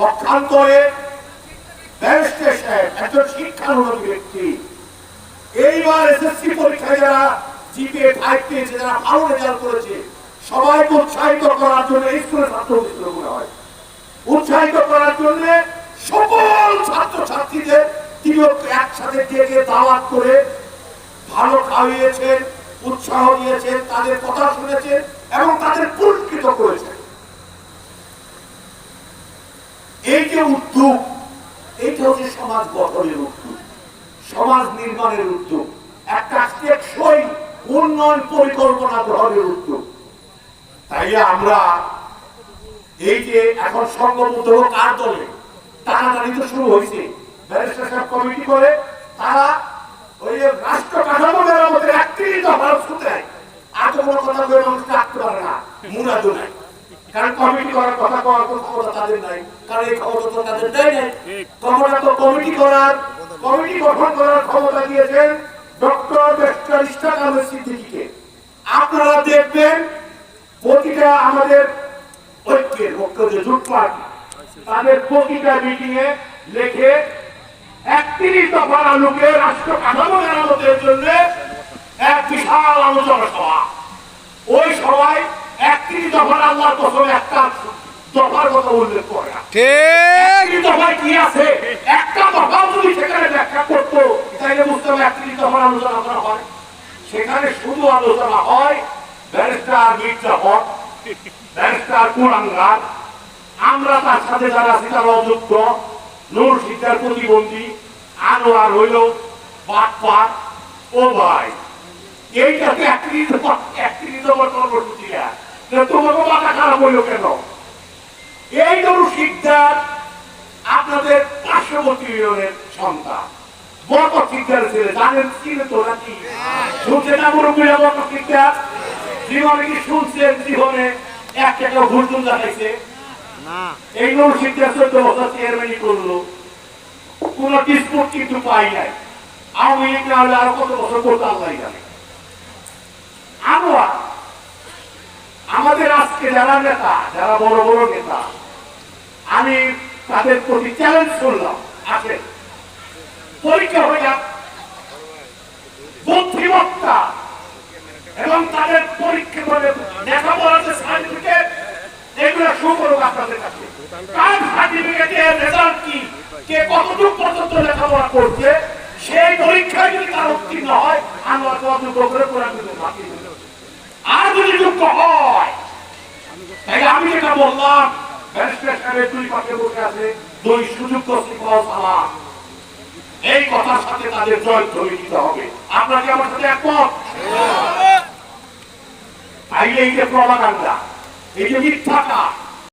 পক্ষান্তরে ব্যারিস্টার সাহেব একজন শিক্ষানুরাগী ব্যক্তি। এইবার এসএসসি পরীক্ষায় যারা জিপিএ ফাইভ পেয়েছে, যারা ভালো রেজাল্ট করেছে, সবাইকে উৎসাহিত করার জন্য এই স্কুলের ছাত্র স্কুলগুলো হয়। উৎসাহিত করার জন্য সকল ছাত্র ছাত্রীদের তিনি একসাথে ডেকে দাওয়াত করে ভালো খাওয়িয়েছেন উৎসাহ দিয়েছেন, তাদের কথা শুনেছেন এবং তাদের পুরস্কৃত এই যে উদ্যোগ এইটা হচ্ছে সমাজ গঠনের উদ্যোগ, সমাজ নির্মাণের উদ্যোগ, একটা টেকসই উন্নয়ন পরিকল্পনা গ্রহণের উদ্যোগ। তাই আমরা এই যে এখন সংগঠিত কার দলে টানাটানি তো শুরু হয়েছে। ব্যারিস্টার কমিটি করে তারা ওই রাষ্ট্র কাঠামো মেরামতের একত্রিশ দফার শুনতে আর কথা বলে মানুষ রাখতে পারে না নাই কারণ কমিটি করার কথা করার কোনো ক্ষমতা তাদের নাই। কারণ এই ক্ষমতা তো তাদের দেয় নাই। ক্ষমতা তো কমিটি করার কমিটি গঠন করার ক্ষমতা দিয়েছেন ডক্টর ইশতাক আহমেদ সিদ্দিকীকে। আপনারা দেখবেন প্রতিটা আমাদের ঐক্যের পক্ষ যে জোট পার্টি তাদের প্রতিটা মিটিং এ লেখে একত্রিশ দফার আলোকে রাষ্ট্র কাঠামো মেরামতের জন্য এক বিশাল আলোচনা সভা। দফার আল্লাহর কসম একটা দফার কথা উল্লেখ করে। ঠিক। দফায় কি আছে? একটা দফাও যদি সেখানে ব্যাখ্যা করতো তাইলে বুঝতে হবে একত্রিশ দফার আলোচনা করা হয়। সেখানে শুধু আলোচনা হয় ব্যারিস্টার মির্জা হক ব্যারিস্টার কুরাঙ্গার আমরা তার সাথে যারা আছি তারা অযোগ্য নূর শিক্ষার প্রতিবন্ধী আনোয়ার হইল বাটপাট ও ভাই। এইটাকে একত্রিশ একত্রিশ নম্বর কর্মসূচি না তোমাকে মাথা খারাপ হইল কেন এই নূর শিকদার আপনাদের পার্শ্ববর্তী ইউনিয়নের সন্তান। বরকত শিকদার ছেলে জানেন চিনে তো নাকি? শুনছে না মুরব্বীরা বরকত শিকদার জীবনে কি শুনছেন জীবনে? এক টাকা হুলটুল দেখাইছে। না। এই নূর শিকদার চোদ্দ বছর চেয়ারম্যানই করল। কোন ডিসপুট কিন্তু পাই নাই। আওয়ামী লীগ না হলে আরও কত বছর করতে আল্লাহ জানে। আমরা আমাদের আজকে যারা নেতা যারা বড় বড় নেতা আমি তাদের প্রতি চ্যালেঞ্জ করলাম। আছে পরীক্ষা যাক। বুদ্ধিমত্তা এবং তাদের পরীক্ষা করে লেখাপড়ার যে সার্টিফিকেট এগুলো শো করুক আপনাদের কাছে। কার সার্টিফিকেটের রেজাল্ট কি? কে কতটুকু পর্যন্ত লেখাপড়া করছে? সেই পরীক্ষায় যদি তার উত্তীর্ণ হয় অযোগ্য করে আর যদি যোগ্য হয় তাই আমি যেটা বললাম দুই পাশে বসে আছে দুই সুযোগ্য শিক্ষক এই কথার সাথে তাদের জয় ধরে দিতে হবে। আপনারা কি আমার সাথে একমত? তাইলে এই যে প্রমাণাঙ্গা এই যে মিথ্যাটা